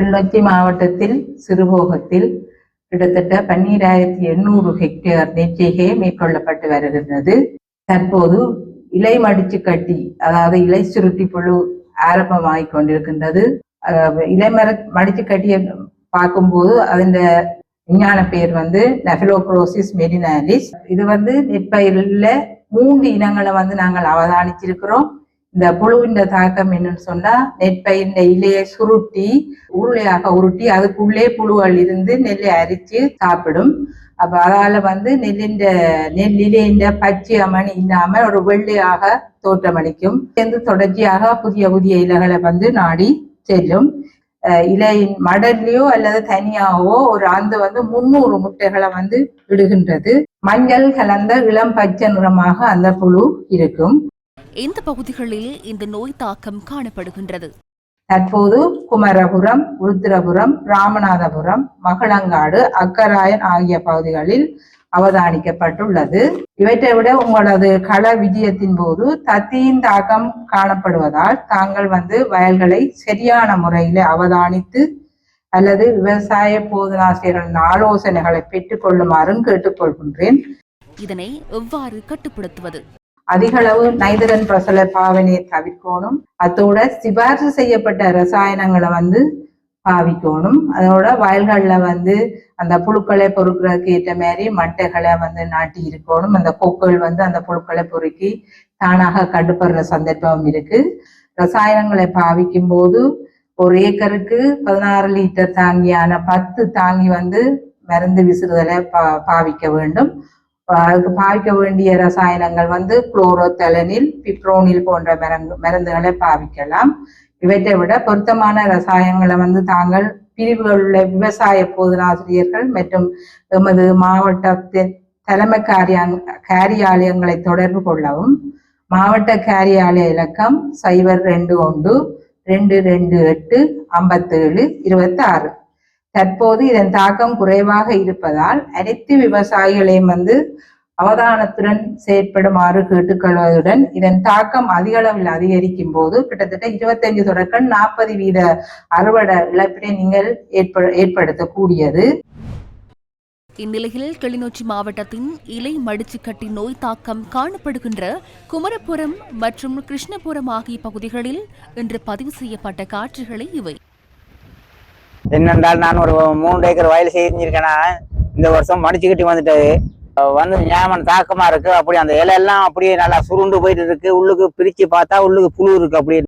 கிளிநொச்சி மாவட்டத்தில் சிறுபோகத்தில் கிட்டத்தட்ட பன்னீராயிரத்தி எண்ணூறு ஹெக்டேர் நெற்றிகை மேற்கொள்ளப்பட்டு வருகின்றது. தற்போது இலை மடிச்சு கட்டி அதாவது இலை சுருட்டி புழு ஆரம்பமாகிக் கொண்டிருக்கின்றது. இலை மர மடிச்சு கட்டிய பார்க்கும்போது அதன் விஞ்ஞான பேர் வந்து நெஃபிலோக்ரோசிஸ் மெரினாலிஸ் இது வந்து நெற்பயிரில் மூன்று இனங்களை வந்து நாங்கள் அவதானிச்சிருக்கிறோம். இந்த புழுவின் தாக்கம் என்னன்னு சொன்னா நெற்பயிர் இலையை சுருட்டி உருளையாக உருட்டி அதுக்குள்ளே புழுகள் இருந்து நெல்லை அரிச்சு சாப்பிடும். அப்ப அதால வந்து நெல்லின் நெல்லிலேண்ட பச்சை அமணி இல்லாம ஒரு வெள்ளையாக தோற்றமளிக்கும். சேர்ந்து தொடர்ச்சியாக புதிய புதிய இலைகளை வந்து நாடி செல்லும். இலையின் மடல்லையோ அல்லது தனியாகவோ ஒரு ஆந்து வந்து முன்னூறு முட்டைகளை வந்து விடுகின்றது மஞ்சள் கலந்த இளம் பச்சை நிறமாக அந்த புழு இருக்கும். இந்த பகுதிகளில் இந்த நோய் தாக்கம் காணப்படுகின்றது. தற்போது குமரபுரம் உருத்திரபுரம் ராமநாதபுரம் மகளங்காடு அக்கராயன் ஆகிய பகுதிகளில் அவதானிக்கப்பட்டுள்ளது. இவற்றை விட உங்களது கள விஜயத்தின் போது தத்தியின் தாக்கம் காணப்படுவதால் தாங்கள் வந்து வயல்களை சரியான முறையில் அவதானித்து அல்லது விவசாய போதனாசிரியர்களின் ஆலோசனைகளை பெற்றுக்கொள்ளுமாறும் கேட்டுக்கொள்கின்றேன். இதனை எவ்வாறு கட்டுப்படுத்துவது? அதிகளவு நைதரன் பிரசல பாவனையை தவிர்க்கணும். அதோட சிபாரிசு செய்யப்பட்ட ரசாயனங்களை வந்து பாவிக்கணும். அதோட வயல்கள்ல வந்து அந்த புழுக்களை பொறுக்கிறதுக்கு ஏற்ற மாதிரி மட்டைகளை வந்து நாட்டி இருக்கணும். அந்த கொக்குகள் வந்து அந்த புழுக்களை பொறுக்கி தானாக கட்டுப்படுற சந்தர்ப்பம் இருக்கு. ரசாயனங்களை பாவிக்கும் போது ஒரு ஏக்கருக்கு பதினாறு லிட்டர் தாங்கியான பத்து தாங்கி வந்து மருந்து விசிறுதலை பா பாவிக்க வேண்டும். அதுக்கு பாவிக்க வேண்டிய ரசாயனங்கள் வந்து குளோரோத்தலனில் பிப்ரோனில் போன்ற மருந்து மருந்துகளை பாவிக்கலாம். இவற்றை விட பொருத்தமான ரசாயனங்களை வந்து தாங்கள் பிரிவுகள் உள்ள விவசாய போதனாசிரியர்கள் மற்றும் எமது மாவட்டத்தின் தலைமை காரியாங் காரியாலயங்களை தொடர்பு கொள்ளவும். மாவட்ட காரியாலய இலக்கம் சைபர் ரெண்டு ஒன்று ரெண்டு ரெண்டு எட்டு ஐம்பத்தேழு இருபத்தி ஆறு தற்போது இதன் தாக்கம் குறைவாக இருப்பதால் அனைத்து விவசாயிகளையும் வந்து அவதானத்துடன் செயற்படுமாறு கேட்டுக்கொள்வதுடன் இதன் தாக்கம் அதிக அளவில் அதிகரிக்கும் போது கிட்டத்தட்ட இருபத்தஞ்சு தொடக்கம் நாற்பது வீத அறுவடை இழப்பினை நீங்கள் ஏற்ப ஏற்படுத்தக்கூடியது. இந்நிலையில் கிளிநொச்சி மாவட்டத்தின் இலை மடிச்சுக்கட்டி நோய் தாக்கம் காணப்படுகின்ற குமரபுரம் மற்றும் கிருஷ்ணபுரம் ஆகிய பகுதிகளில் இன்று பதிவு செய்யப்பட்ட காட்சிகளை இவை. என்னென்றால் நான் ஒரு மூன்று ஏக்கர் வயல் செஞ்சிருக்கேன்னா இந்த வருஷம் மடிச்சுக்கிட்டு வந்துட்டது. வந்து ஞாபகம் தாக்கமாக இருக்கு. அப்படி அந்த இலையெல்லாம் அப்படியே நல்லா சுருண்டு போயிட்டு இருக்குது உள்ளுக்கு பிரிச்சு பார்த்தா உள்ளுக்கு புழு இருக்கு அப்படி